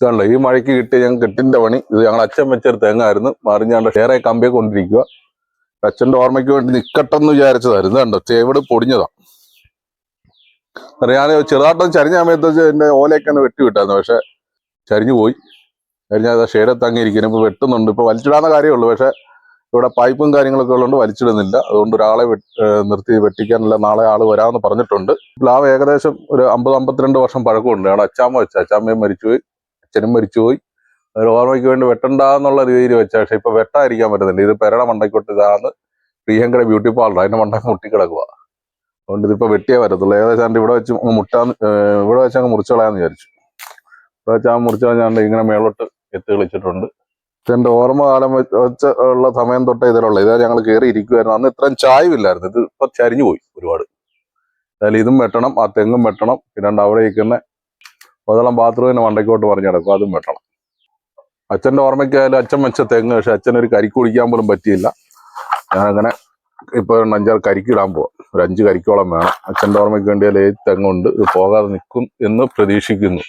ഇതാണല്ലോ ഈ മഴയ്ക്ക് കിട്ടിയ ഞങ്ങൾ കെട്ടിന്റെ പണി. ഇത് ഞങ്ങൾ അച്ഛൻ വെച്ചൊരു തെങ്ങായിരുന്നു. മറിഞ്ഞാണ്ട് ആയി കമ്പിയെ കൊണ്ടിരിക്കുക അച്ഛന്റെ ഓർമ്മയ്ക്ക് വേണ്ടി നിക്കട്ടെന്ന് വിചാരിച്ചതായിരുന്നു. കണ്ടോ ചേവട് പൊടിഞ്ഞതാ. ഞാൻ ചെറുതാട്ടം ചരിഞ്ഞ സമയത്ത് എന്റെ ഓലയൊക്കെ ഒന്ന് വെട്ടി വിട്ടായിരുന്നു പക്ഷെ ചരിഞ്ഞു പോയി. കഴിഞ്ഞാൽ ഷെയർ തങ്ങിയിരിക്കുന്നു ഇപ്പൊ വെട്ടുന്നുണ്ട്. ഇപ്പൊ വലിച്ചിടാന്ന കാര്യമുള്ളൂ പക്ഷെ ഇവിടെ പൈപ്പും കാര്യങ്ങളൊക്കെ ഉള്ളതുകൊണ്ട് വലിച്ചിടുന്നില്ല. അതുകൊണ്ട് ഒരാളെ നിർത്തി വെട്ടിക്കാനുള്ള നാളെ ആൾ വരാമെന്ന് പറഞ്ഞിട്ടുണ്ട്. പ്ലാവ് ഏകദേശം ഒരു അമ്പത് അമ്പത്തിരണ്ട് വർഷം പഴക്കമുണ്ട്. അവിടെ അച്ചാമ്മ വെച്ച അച്ചാമ്മയും മരിച്ചുപോയി. അച്ഛനും മരിച്ചുപോയി. ഓർമ്മയ്ക്ക് വേണ്ടി വെട്ടണ്ടെന്നുള്ള രീതിയിൽ വെച്ച പക്ഷെ ഇപ്പൊ വെട്ടായിരിക്കാൻ പറ്റുന്നില്ല ഇത് പെരട മണ്ടയ്ക്കോട്ട് ഇതാണ് പ്രിയങ്കര ബ്യൂട്ടി പാർലർ അതിന്റെ മണ്ടക്ക് മുട്ടിക്കിടക്കുക അതുകൊണ്ട് ഇതിപ്പോ വെട്ടിയേ വരത്തുള്ളൂ ഏകദേശം ഇവിടെ വെച്ച് മുട്ടാന്ന് ഇവിടെ വെച്ച് അങ്ങ് മുറിച്ച് കളയാന്ന് വിചാരിച്ചു. ഇവിടെ വെച്ച് ആ മുറിച്ചു കളഞ്ഞാണ്ട് ഇങ്ങനെ മേളോട്ട് എത്തി കളിച്ചിട്ടുണ്ട്. എന്റെ ഓർമ്മ കാലം വെച്ച് ഉള്ള സമയം തൊട്ടേ ഇതിലുള്ള. ഇതാ ഞങ്ങൾ കയറി ഇരിക്കുമായിരുന്നു അന്ന് ഇത്രയും ചായവില്ലായിരുന്നു ഇത് ഇപ്പൊ ചരിഞ്ഞു പോയി ഒരുപാട്. അതായത് ഇതും വെട്ടണം ആ തെങ്ങും വെട്ടണം. പിന്നെ അവിടെ ഇരിക്കുന്ന ഒതളം ബാത്റൂമിന് മണ്ടയ്ക്കോട്ട് പറഞ്ഞു കിടക്കും അതും വെട്ടണം. അച്ഛന്റെ ഓർമ്മയ്ക്കായാലും അച്ഛൻ വെച്ച തെങ്ങ് പക്ഷെ അച്ഛനൊരു കരിക്ക് കുടിക്കാൻ പോലും പറ്റിയില്ല. ഞാനങ്ങനെ ഇപ്പൊ ഒരു അഞ്ചാറ് കരിക്ക് ഇടാൻ പോവാം. ഒരു അഞ്ച് കരിക്കോളം വേണം. അച്ഛന്റെ ഓർമ്മയ്ക്ക് വേണ്ടിയാൽ ഏത് തെങ്ങുണ്ട് ഇത് പോകാതെ നിൽക്കും എന്ന് പ്രതീക്ഷിക്കുന്നു.